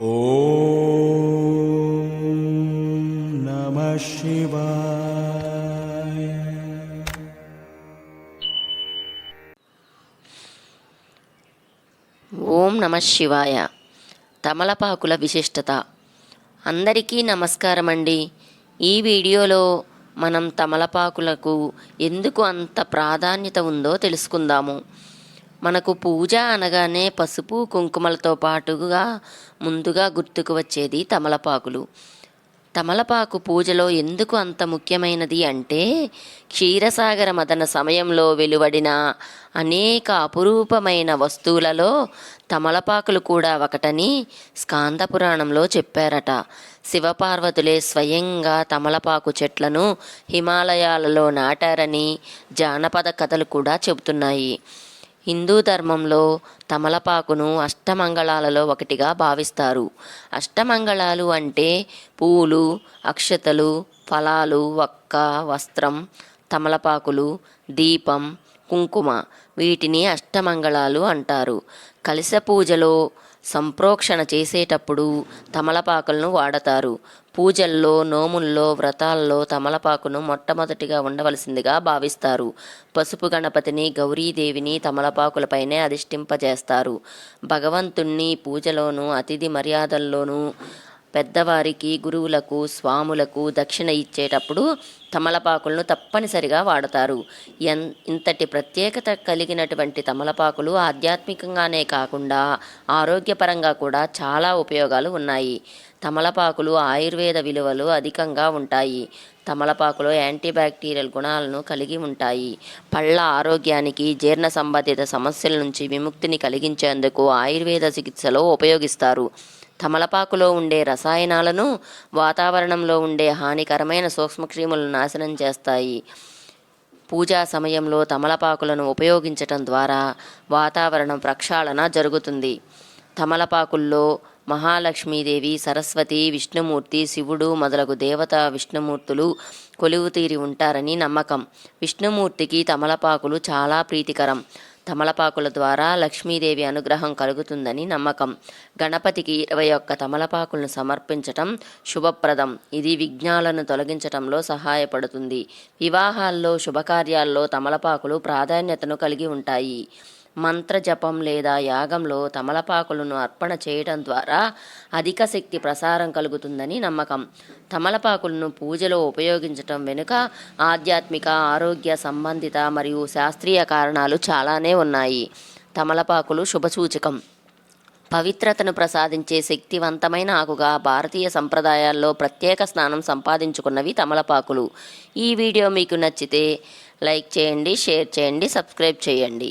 ఓ నమ శివ ఓం నమ శివాయ. తమలపాకుల విశిష్టత. అందరికీ నమస్కారం అండి ఈ వీడియోలో మనం తమలపాకులకు ఎందుకు అంత ప్రాధాన్యత ఉందో తెలుసుకుందాము. మనకు పూజ అనగానే పసుపు కుంకుమలతో పాటుగా ముందుగా గుర్తుకు వచ్చేది తమలపాకులు. తమలపాకు పూజలో ఎందుకు అంత ముఖ్యమైనది అంటే క్షీరసాగర మదన సమయంలో వెలువడిన అనేక అపురూపమైన వస్తువులలో తమలపాకులు కూడా ఒకటని స్కాంద పురాణంలో చెప్పారట. శివపార్వతులే స్వయంగా తమలపాకు చెట్లను హిమాలయాలలో నాటారని జానపద కథలు కూడా చెబుతున్నాయి. హిందూ ధర్మంలో తమలపాకును అష్టమంగళాలలో ఒకటిగా భావిస్తారు. అష్టమంగళాలు అంటే పూలు అక్షతలు ఫలాలు వక్క వస్త్రం తమలపాకులు దీపం కుంకుమ వీటిని అష్టమంగళాలు అంటారు. కలశ పూజలో సంప్రోక్షణ చేసేటప్పుడు తమలపాకులను వాడతారు. పూజల్లో నోముల్లో వ్రతాల్లో తమలపాకును మొట్టమొదటిగా ఉండవలసిందిగా భావిస్తారు. పసుపు గణపతిని గౌరీదేవిని తమలపాకులపైనే అధిష్ఠింపజేస్తారు. భగవంతుణ్ణి పూజలోను అతిథి మర్యాదల్లోనూ పెద్దవారికి గురువులకు స్వాములకు దక్షిణ ఇచ్చేటప్పుడు తమలపాకులను తప్పనిసరిగా వాడతారు. ఎన్ ఇంతటి ప్రత్యేకత కలిగినటువంటి తమలపాకులు ఆధ్యాత్మికంగానే కాకుండా ఆరోగ్యపరంగా కూడా చాలా ఉపయోగాలు ఉన్నాయి. తమలపాకులు ఆయుర్వేద విలువలు అధికంగా ఉంటాయి. తమలపాకులో యాంటీబ్యాక్టీరియల్ గుణాలను కలిగి ఉంటాయి. పళ్ళ ఆరోగ్యానికి జీర్ణ సంబంధిత సమస్యల నుంచి విముక్తిని కలిగించేందుకు ఆయుర్వేద చికిత్సలో ఉపయోగిస్తారు. తమలపాకులో ఉండే రసాయనాలను వాతావరణంలో ఉండే హానికరమైన సూక్ష్మక్రిములను నాశనం చేస్తాయి. పూజా సమయంలో తమలపాకులను ఉపయోగించటం ద్వారా వాతావరణం ప్రక్షాళన జరుగుతుంది. తమలపాకుల్లో మహాలక్ష్మీదేవి సరస్వతి విష్ణుమూర్తి శివుడు మొదలగు దేవత విష్ణుమూర్తులు కొలువుతీరి ఉంటారని నమ్మకం. విష్ణుమూర్తికి తమలపాకులు చాలా ప్రీతికరం. తమలపాకుల ద్వారా లక్ష్మీదేవి అనుగ్రహం కలుగుతుందని నమ్మకం. గణపతికి ఇరవై ఒక్క తమలపాకులను సమర్పించటం శుభప్రదం. ఇది విఘ్నాలను తొలగించటంలో సహాయపడుతుంది. వివాహాల్లో శుభకార్యాల్లో తమలపాకులు ప్రాధాన్యతను కలిగి ఉంటాయి. మంత్ర జపం లేదా యాగంలో తమలపాకులను అర్పణ చేయడం ద్వారా అధిక శక్తి ప్రసారం కలుగుతుందని నమ్మకం. తమలపాకులను పూజలో ఉపయోగించటం వెనుక ఆధ్యాత్మిక ఆరోగ్య సంబంధిత మరియు శాస్త్రీయ కారణాలు చాలానే ఉన్నాయి. తమలపాకులు శుభసూచకం. పవిత్రతను ప్రసాదించే శక్తివంతమైన ఆకుగా భారతీయ సంప్రదాయాల్లో ప్రత్యేక స్థానం సంపాదించుకున్నవి తమలపాకులు. ఈ వీడియో మీకు నచ్చితే లైక్ చేయండి షేర్ చేయండి సబ్స్క్రైబ్ చేయండి.